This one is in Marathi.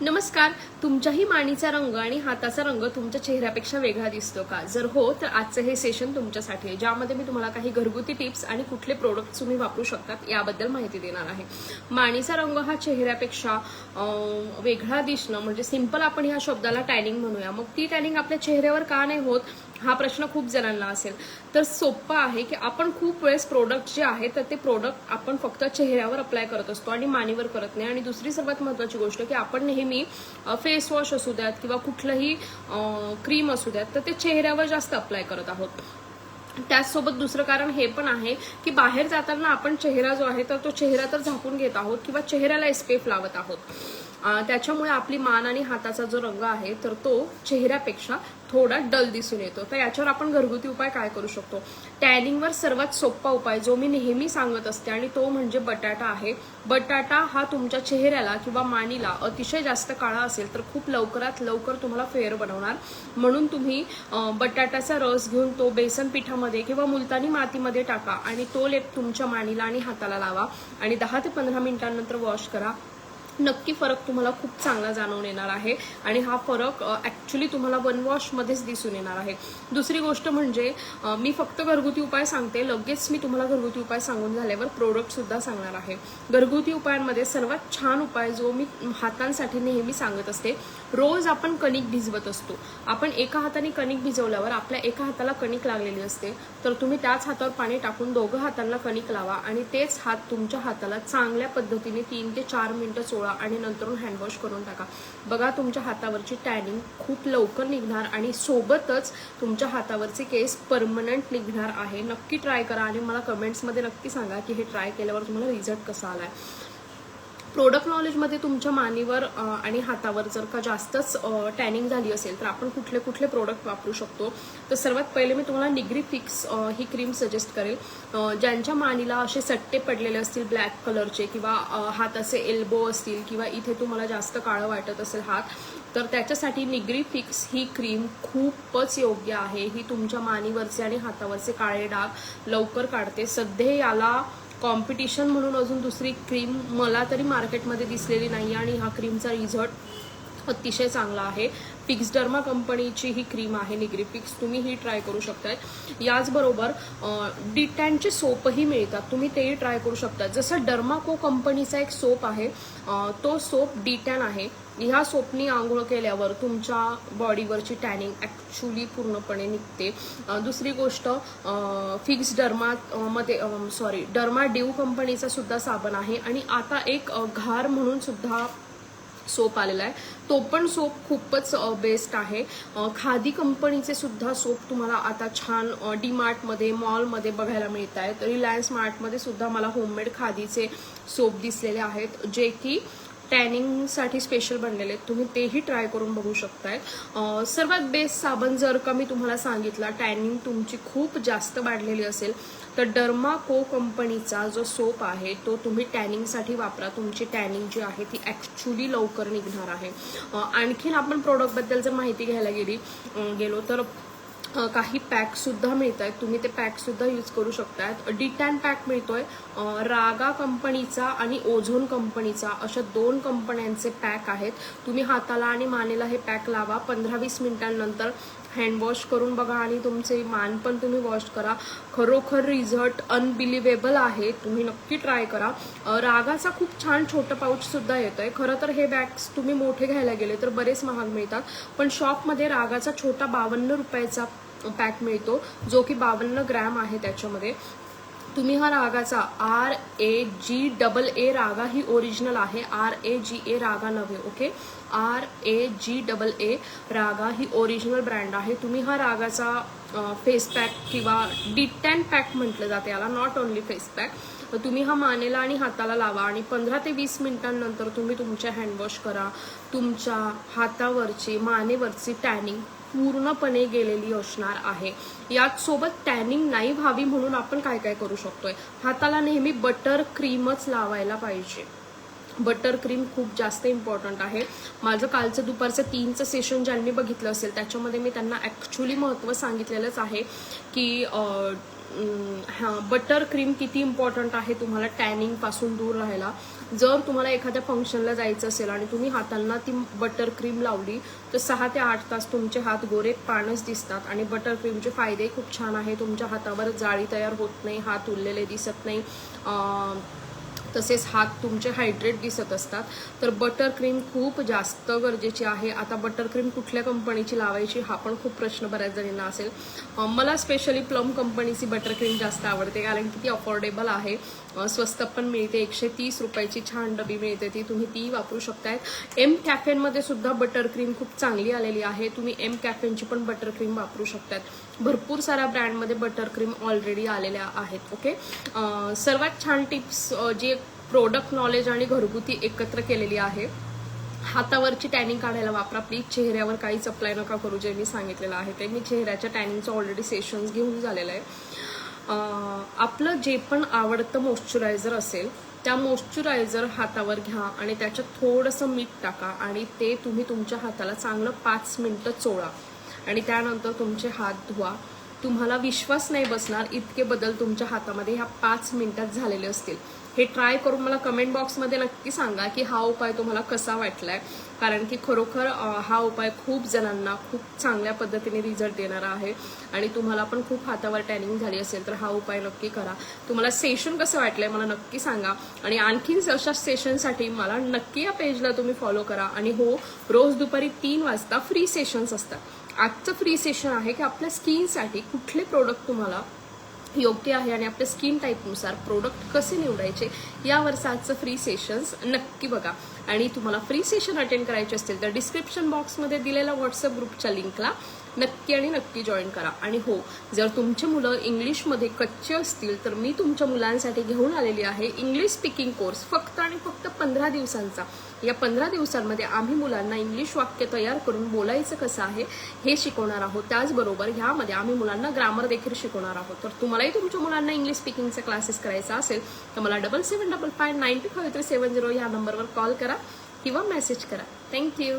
नमस्कार. तुमच्याही माणीचा रंग आणि हाताचा रंग तुमच्या चेहऱ्यापेक्षा वेगळा दिसतो का? जर हो तर आजचं हे सेशन तुमच्यासाठी आहे ज्यामध्ये मी तुम्हाला काही घरगुती टिप्स आणि कुठले प्रोडक्ट तुम्ही वापरू शकतात याबद्दल माहिती देणार आहे. माणीचा रंग हा चेहऱ्यापेक्षा वेगळा दिसणं म्हणजे सिंपल आपण ह्या शब्दाला टॅनिंग म्हणूया. मग ती टॅनिंग आपल्या चेहऱ्यावर का नाही होत? हा प्रश्न खूप जणांना असेल. तर सोपा आहे की आपण खूप वेळेस प्रोडक्ट जे आहे तर ते प्रोडक्ट आपण फक्त चेहऱ्यावर अप्लाय करत असतो आणि मानेवर करत नाही. आणि दुसरी सर्वात महत्वाची गोष्ट की आपण नेहमी फेस वॉश असू द्यात किंवा कुठलंही क्रीम असू द्यात तर ते चेहऱ्यावर जास्त अप्लाय करत आहोत. त्याचसोबत दुसरं कारण हे पण आहे की बाहेर जाताना आपण चेहरा जो आहे तर तो चेहरा तर झाकून घेत आहोत किंवा चेहऱ्याला एसपीएफ लावत आहोत. त्याच्यामुळे आपली मान आणि हाताचा जो रंग आहे तर तो चेहऱ्यापेक्षा थोडा डल दिसून येतो. तर याच्यावर आपण घरगुती उपाय काय करू शकतो? टॅनिंगवर सर्वात सोपा उपाय जो मी नेहमी सांगत असते आणि तो म्हणजे बटाटा आहे. बटाटा हा तुमच्या चेहऱ्याला किंवा मानीला अतिशय जास्त काळा असेल तर खूप लवकरात लवकर तुम्हाला फेअर बनवणार. म्हणून तुम्ही बटाट्याचा रस घेऊन तो बेसन पिठामध्ये किंवा मुलतानी मातीमध्ये टाका आणि तो लेप तुमच्या मानीला आणि हाताला लावा आणि दहा ते पंधरा मिनिटांनंतर वॉश करा. नक्की फरक तुम्हाला खूप चांगला जाणवून येणार आहे. आणि हा फरक ऍक्च्युली तुम्हाला वन वॉशमध्येच दिसून येणार आहे. दुसरी गोष्ट म्हणजे मी फक्त घरगुती उपाय सांगते. लगेच मी तुम्हाला घरगुती उपाय सांगून झाल्यावर प्रोडक्टसुद्धा सांगणार आहे. घरगुती उपायांमध्ये सर्वात छान उपाय जो मी हातांसाठी नेहमी सांगत असते रोज आपण कणिक भिजवत असतो. आपण एका हाताने कणिक भिजवल्यावर आपल्या एका हाताला कणिक लागलेली असते. तर तुम्ही त्याच हातावर पाणी टाकून दोघं हातांना कणिक लावा आणि तेच हात तुमच्या हाताला चांगल्या पद्धतीने तीन ते चार मिनिटं चोळा आणि नंतरून हँडवॉश करून टाका. बघा तुमच्या हातावरची टॅनिंग खूप लवकर निघणार आणि सोबतच तुमच्या हातावरचे केस परमनंट निघणार आहे. नक्की ट्राय करा आणि मला कमेंट्समध्ये नक्की सांगा की हे ट्राय केल्यावर तुम्हाला रिझल्ट कसा आला आहे प्रोडक्ट नॉलेजमध्ये तुमच्या मानेवर आणि हातावर जर का जास्तच टॅनिंग झाली असेल तर आपण कुठले कुठले प्रोडक्ट वापरू शकतो. तर सर्वात पहिले मी तुम्हाला निग्री फिक्स ही क्रीम सजेस्ट करेल. ज्यांच्या मानीला असे सट्टे पडलेले असतील ब्लॅक कलरचे किंवा हात हाताचे एल्बो असतील किंवा इथे तुम्हाला जास्त काळं वाटत असेल हात तर त्याच्यासाठी निग्री फिक्स ही क्रीम खूपच योग्य आहे. ही तुमच्या मानीवरचे आणि हातावरचे काळे डाग लवकर काढते. सध्या याला कॉम्पिटिशन म्हणून अजून दुसरी क्रीम मला तरी मार्केटमध्ये दिसलेली नाही आणि हा क्रीमचा रिझल्ट अतिशय चांगला आहे. फिक्स डर्मा कंपनीची ही क्रीम आहे निग्रीफिक्स तुम्ही ही ट्राय करू शकताय. याचबरोबर डिटॅनचे सोपही मिळतात. तुम्ही तेही ट्राय करू शकता जसं डर्माको कंपनीचा एक सोप आहे तो सोप डिटॅन आहे. ह्या सोपनी आंघोळ केल्यावर तुमच्या बॉडीवरची टॅनिंग ॲक्च्युली पूर्णपणे निघते. दुसरी गोष्ट फिक्स डर्मा मध्ये सॉरी डर्मा ड्यू कंपनीचा सुद्धा साबण आहे. आणि आता एक घार म्हणून सुद्धा सोप आलेला आहे. तो पण सोप खूपच बेस्ट आहे. खादी कंपनीचे सुद्धा सोप तुम्हाला आता छान डी मार्टमध्ये मॉलमध्ये बघायला मिळत आहेत रिलायन्स मार्टमध्ये सुद्धा मला होममेड खादीचे सोप दिसलेले आहेत जे की टॅनिंगसाठी स्पेशल बनलेले आहेत. तुम्ही तेही ट्राय करून बघू शकताय. सर्वात बेस्ट साबण जर का मी तुम्हाला सांगितला टॅनिंग तुमची खूप जास्त वाढलेली असेल तर डर्मा को कंपनीचा जो सोप आहे तो तुम्ही टॅनिंगसाठी वापरा. तुमची टॅनिंग जी आहे ती ॲक्च्युली लवकर निघणार आहे. आणखीन आपण प्रोडक्टबद्दल जर माहिती घ्यायला गेली गेलो तर काही पॅकसुद्धा मिळत आहेत तुम्ही ते पॅकसुद्धा यूज करू शकतात डिटॅन पॅक मिळतोय. रागा कंपनीचा आणि ओझोन कंपनीचा अशा दोन कंपन्यांचे पॅक आहेत. तुम्ही हाताला आणि मानेला हे पॅक लावा. पंधरा वीस मिनिटांनंतर हँडवॉश करून बघा आणि तुमचे मान पण तुम्ही वॉश करा. खरोखर रिझल्ट अनबिलिव्हेबल आहे. तुम्ही नक्की ट्राय करा. रागाचा खूप छान छोटं पाऊचसुद्धा येतं आहे खरं तर हे बॅग्स तुम्ही मोठे घ्यायला गेले तर बरेच महाग मिळतात. पण शॉपमध्ये रागाचा छोटा बावन्न रुपयाचा पॅक मिळतो जो की बावन्न ग्रॅम आहे त्याच्यामध्ये. तुम्ही हा रागाचा. R A G double A Raaga he original आहे. R A G A Raga नव्हे okay R A G double A Raaga he original brand आहे. तुम्ही हा रागाचा फेस पॅक किंवा डिटॅन पॅक म्हटलं जाते याला नॉट ओन्ली फेस पॅक तुम्ही हा मानेला आणि हाताला लावा आणि पंधरा ते वीस मिनिटांनंतर तुम्ही तुमच्या हँडवॉश करा. तुमच्या हातावरची मानेवरची टॅनिंग पूर्णपणे गेलेली असणार आहे. यात सोबत टॅनिंग नाही व्हावी म्हणून आपण काय काय करू शकतोय? हाताला नेहमी बटर क्रीमच लावायला पाहिजे. बटर क्रीम खूप जास्त इम्पॉर्टंट आहे. माझं कालचं दुपारचं तीनचं सेशन ज्यांनी बघितलं असेल त्याच्यामध्ये मी त्यांना ॲक्च्युली महत्त्व सांगितलेलंच आहे की हा बटर क्रीम किती इम्पॉर्टंट आहे तुम्हाला टॅनिंगपासून दूर राहायला? जर तुम्हाला एखाद्या फंक्शनला जायचं असेल आणि तुम्ही हातांना ती बटर क्रीम लावली तर सहा ते आठ तास तुमचे हात गोरे पानच दिसतात आणि बटर क्रीमचे फायदे खूप छान आहे. तुमच्या हातावर जाळी तयार होत नाही हात उरलेले दिसत नाही. तसेच हात तुमचे हायड्रेट दिसत असतात. तर बटर क्रीम खूप जास्त गरजेची आहे. आता बटर क्रीम कुठल्या कंपनीची लावायची हा पण खूप प्रश्न बऱ्याच जणींना असेल. मला स्पेशली प्लम कंपनीची बटर क्रीम जास्त आवडते कारण की ती अफोर्डेबल आहे. स्वस्त पण मिळते. एकशे तीस रुपयाची छान डबी मिळते ती. तुम्ही ती वापरू शकतायत एम कॅफेनमध्ये सुद्धा बटर क्रीम खूप चांगली आलेली आहे. तुम्ही एम कॅफेनची पण बटर क्रीम वापरू शकतात भरपूर साऱ्या ब्रँडमध्ये बटर क्रीम ऑलरेडी आलेल्या आहेत ओके सर्वात छान टिप्स जे प्रोडक्ट नॉलेज आणि घरगुती एकत्र केलेली आहे हातावरची टॅनिंग काढायला वापरा. प्लीज चेहऱ्यावर काहीच अप्लाय नका करू जे मी सांगितलेलं आहे ते. मी चेहऱ्याच्या टॅनिंगचं ऑलरेडी सेशन्स घेऊन झालेलं आहे. आपलं जे पण आवडतं मॉइश्चरायझर असेल त्या मॉइश्चरायझर हातावर घ्या आणि त्याच्यात थोडंसं मीठ टाका आणि ते तुम्ही तुमच्या हाताला चांगलं पाच मिनटं चोळा. आणि त्यानंतर तुमचे हात धुवा. तुम्हाला विश्वास नाही बसणार इतके बदल तुमच्या हातामध्ये ह्या पाच मिनिटात झालेले असतील. हे ट्राय करून मला कमेंट बॉक्समध्ये नक्की सांगा की हा उपाय तुम्हाला कसा वाटलाय. कारण की खरोखर हा उपाय खूप जणांना खूप चांगल्या पद्धतीने रिझल्ट देणारा आहे. आणि तुम्हाला पण खूप हातावर टॅनिंग झाली असेल तर हा उपाय नक्की करा. तुम्हाला सेशन कसं वाटलंय मला नक्की सांगा. आणि आणखीन अशा सेशनसाठी मला नक्की या पेजला तुम्ही फॉलो करा. आणि हो रोज दुपारी तीन वाजता फ्री सेशन्स असतात. आजचं फ्री सेशन आहे की आपल्या स्किनसाठी कुठले प्रोडक्ट तुम्हाला योग्य आहे आणि आपल्या स्किन टाईपनुसार प्रोडक्ट कसे निवडायचे यावरचं आजचं फ्री सेशन्स नक्की बघा. आणि तुम्हाला फ्री सेशन अटेंड करायचे असतील तर डिस्क्रिप्शन बॉक्समध्ये दिलेल्या व्हॉट्सअप ग्रुपच्या लिंकला नक्की आणि नक्की जॉईन करा. आणि हो जर तुमची मुलं इंग्लिशमध्ये कच्चे असतील तर मी तुमच्या मुलांसाठी घेऊन आलेली आहे इंग्लिश स्पीकिंग कोर्स फक्त आणि फक्त पंधरा दिवसांचा. या पंधरा दिवसांमध्ये आम्ही मुलांना इंग्लिश वाक्य तयार करून बोलायचं कसं आहे हे शिकवणार आहोत. त्याचबरोबर ह्यामध्ये आम्ही मुलांना ग्रामर देखील शिकवणार आहोत. तर तुम्हालाही तुमच्या मुलांना इंग्लिश स्पीकिंगचे क्लासेस करायचा असेल तर मला double seven double five nine two five three seven zero या नंबरवर कॉल करा. करा किंवा मेसेज करा. थँक्यू